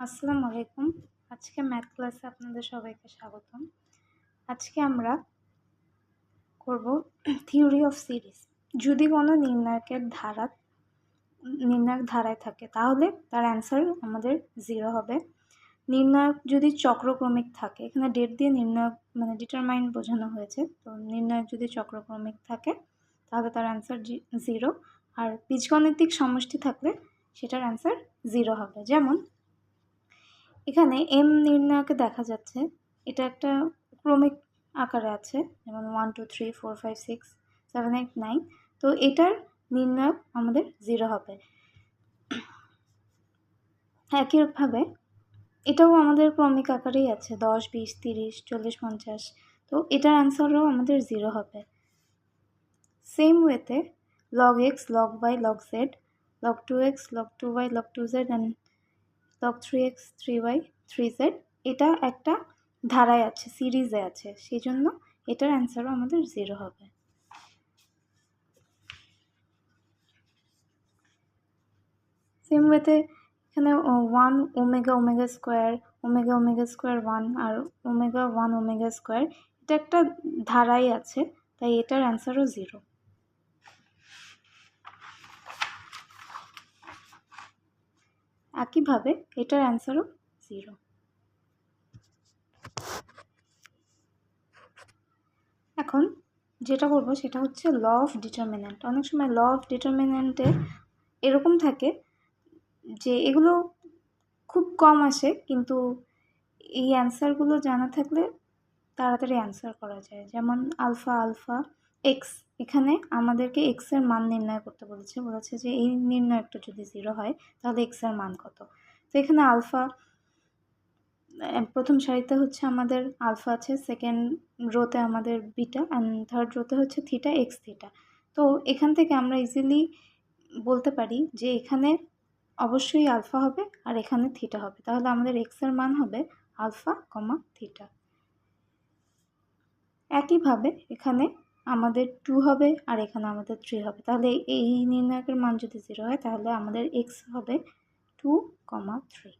আসসালামু আলাইকুম। আজকে ম্যাথ ক্লাসে আপনাদের সবাইকে স্বাগতম। আজকে আমরা করব থিওরি অফ সিরিজ যদি কোনো নির্ণায়কের ধারা, নির্ণায়ক ধারায় থাকে, তাহলে তার অ্যান্সার আমাদের জিরো হবে। নির্ণায়ক যদি চক্রক্রমিক থাকে, এখানে ডেট দিয়ে নির্ণায়ক মানে ডিটারমাইন বোঝানো হয়েছে। তো নির্ণায়ক যদি চক্রক্রমিক থাকে, তাহলে তার অ্যান্সার জিরো আর বীজগণিতিক সমষ্টি থাকলে সেটার অ্যান্সার জিরো হবে। যেমন এখানে এম নির্ণায়কে দেখা যাচ্ছে। এটা একটা ক্রমিক আকারে আছে, যেমন one two three four five six seven eight nine তো এটার নির্ণায়ক আমাদের জিরো হবে। একইভাবে এটাও আমাদের ক্রমিক আকারেই আছে, দশ, বিশ, তিরিশ, চল্লিশ, পঞ্চাশ। তো এটার অ্যান্সারও আমাদের জিরো হবে। সেম ওয়েতে log x log by log z log two x log two by log two z and log three x three y three z এটা একটা ধারায় আছে সিরিজে আছে। সেই জন্য এটার অ্যান্সারও আমাদের জিরো হবে। সেম ওয়েতে এখানে one omega omega square omega omega square one আর ওমেগা ওয়ান ওমেগা স্কোয়ার এটা একটা ধারাই আছে, তাই এটার অ্যান্সারও জিরো একইভাবে এটার অ্যান্সারও জিরো এখন যেটা করব সেটা হচ্ছে ল অফ ডিটারমিনেন্ট অনেক সময় ল অফ ডিটারমিনেন্টে এরকম থাকে যে এগুলো খুব কম আসে, কিন্তু এই অ্যান্সারগুলো জানা থাকলে তাড়াতাড়ি অ্যান্সার করা যায়। যেমন আলফা আলফা এক্স এখানে আমাদেরকে এক্সের মান নির্ণয় করতে বলেছে। বলেছে যে এই নির্ণয়টা যদি জিরো হয়, তাহলে এক্সের মান কত? তো এখানে আলফা প্রথম সারিতে হচ্ছে আমাদের আলফা আছে সেকেন্ড রোতে আমাদের বিটা অ্যান্ড থার্ড রোতে হচ্ছে থিটা এক্স থিটা তো এখান থেকে আমরা ইজিলি বলতে পারি যে এখানে অবশ্যই আলফা হবে আর এখানে থিটা হবে। তাহলে আমাদের এক্সের মান হবে আলফা, কমা থিটা একইভাবে এখানে আমাদের টু হবে আর এখানে আমাদের থ্রি হবে। তাহলে এই নির্ণায়কের মান যদি জিরো হয়, তাহলে আমাদের এক্স হবে টু কমা থ্রি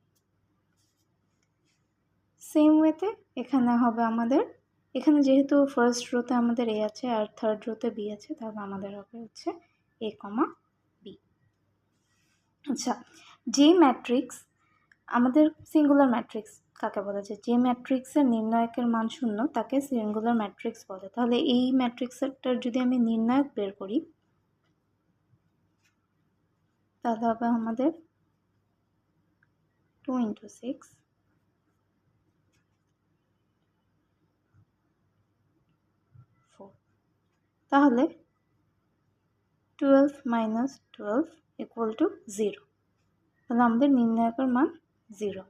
সেম ওয়েতে এখানে হবে আমাদের, এখানে যেহেতু ফার্স্ট রোতে আমাদের এ আছে আর থার্ড রোতে বি আছে, তাহলে আমাদের হবে হচ্ছে এ কমা বি আচ্ছা যে ম্যাট্রিক্স আমাদের সিঙ্গুলার ম্যাট্রিক্স কাকে বলা যায় যে ম্যাট্রিক্সের নির্ণায়কের মান শূন্য, তাকে সিঙ্গুলার ম্যাট্রিক্স বলে। তাহলে এই ম্যাট্রিক্সেরটার যদি আমি নির্ণায়ক বের করি, তাহলে হবে আমাদের টু ইন্টু সিক্স তাহলে twelve minus twelve equal to zero তাহলে আমাদের নির্ণায়কের মান জিরো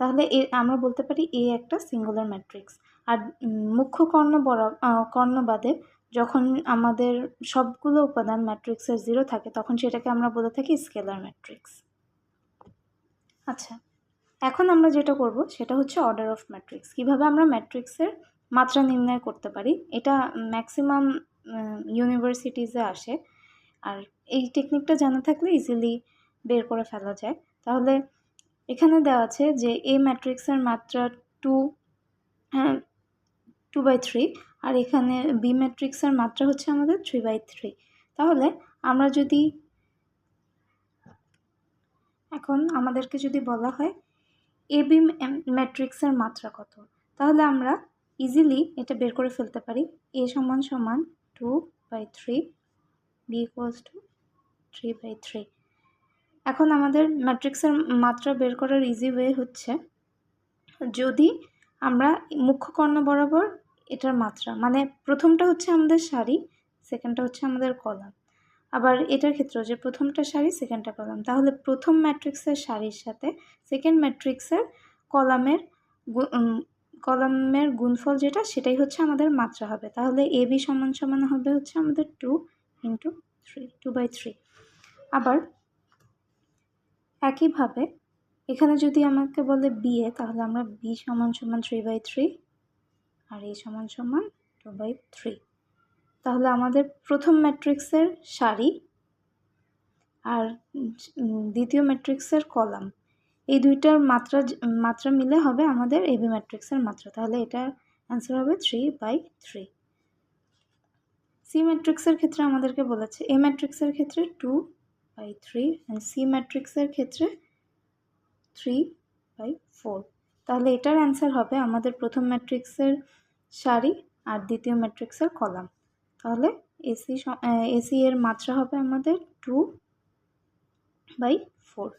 তাহলে এ, আমরা বলতে পারি এ একটা সিঙ্গুলার ম্যাট্রিক্স আর মুখ্য কর্ণ বড় কর্ণ বাদে যখন আমাদের সবগুলো উপাদান ম্যাট্রিক্সের জিরো থাকে, তখন সেটাকে আমরা বলে থাকি স্কেলার ম্যাট্রিক্স আচ্ছা এখন আমরা যেটা করব, সেটা হচ্ছে অর্ডার অফ ম্যাট্রিক্স কীভাবে আমরা ম্যাট্রিক্সের মাত্রা নির্ণয় করতে পারি, এটা ম্যাক্সিমাম ইউনিভার্সিটিসে আসে। আর এই টেকনিকটা জানা থাকলে ইজিলি বের করে ফেলা যায়। তাহলে এখানে দেওয়া আছে যে এ ম্যাট্রিক্সের মাত্রা টু হ্যাঁ টু বাই থ্রি আর এখানে বি ম্যাট্রিক্সের মাত্রা হচ্ছে আমাদের থ্রি বাই থ্রি তাহলে আমরা যদি এখন আমাদেরকে যদি বলা হয় এ বি ম্যাট্রিক্সের মাত্রা কত, তাহলে আমরা ইজিলি এটা বের করে ফেলতে পারি। এ সমান সমান two by three B equals to three by three এখন আমাদের ম্যাট্রিক্সের মাত্রা বের করার ইজি ওয়ে হচ্ছে যদি আমরা মুখ্য কর্ণ বরাবর এটার মাত্রা মানে প্রথমটা হচ্ছে আমাদের সারি সেকেন্ডটা হচ্ছে আমাদের কলাম। আবার এটার ক্ষেত্রেও যে প্রথমটা সারি সেকেন্ডটা কলাম। তাহলে প্রথম ম্যাট্রিক্সের সারির সাথে সেকেন্ড ম্যাট্রিক্সের কলামের কলামের গুণফল যেটা, সেটাই হচ্ছে আমাদের মাত্রা হবে। তাহলে এ বি সমান সমান হবে হচ্ছে আমাদের two into three two by three আবার একইভাবে, এখানে যদি আমাকে বলে বিএ তাহলে আমরা বি সমান সমান থ্রি বাই থ্রি আর এ সমান সমান টু বাই থ্রি তাহলে আমাদের প্রথম ম্যাট্রিক্সের সারি আর দ্বিতীয় ম্যাট্রিক্সের কলাম এই দুইটার মাত্রা মাত্রা মিলে হবে আমাদের এবি ম্যাট্রিক্সের মাত্রা। তাহলে এটার অ্যান্সার হবে থ্রি বাই থ্রি সি ম্যাট্রিক্সের ক্ষেত্রে আমাদেরকে বলেছে এ ম্যাট্রিক্সের ক্ষেত্রে two by three and C ম্যাট্রিক্সের ক্ষেত্রে থ্রি বাই ফোর তাহলে এটার অ্যান্সার হবে আমাদের প্রথম ম্যাট্রিক্সের সারি আর দ্বিতীয় ম্যাট্রিক্সের কলাম তাহলে এসি এসি এর মাত্রা হবে আমাদের টু বাই ফোর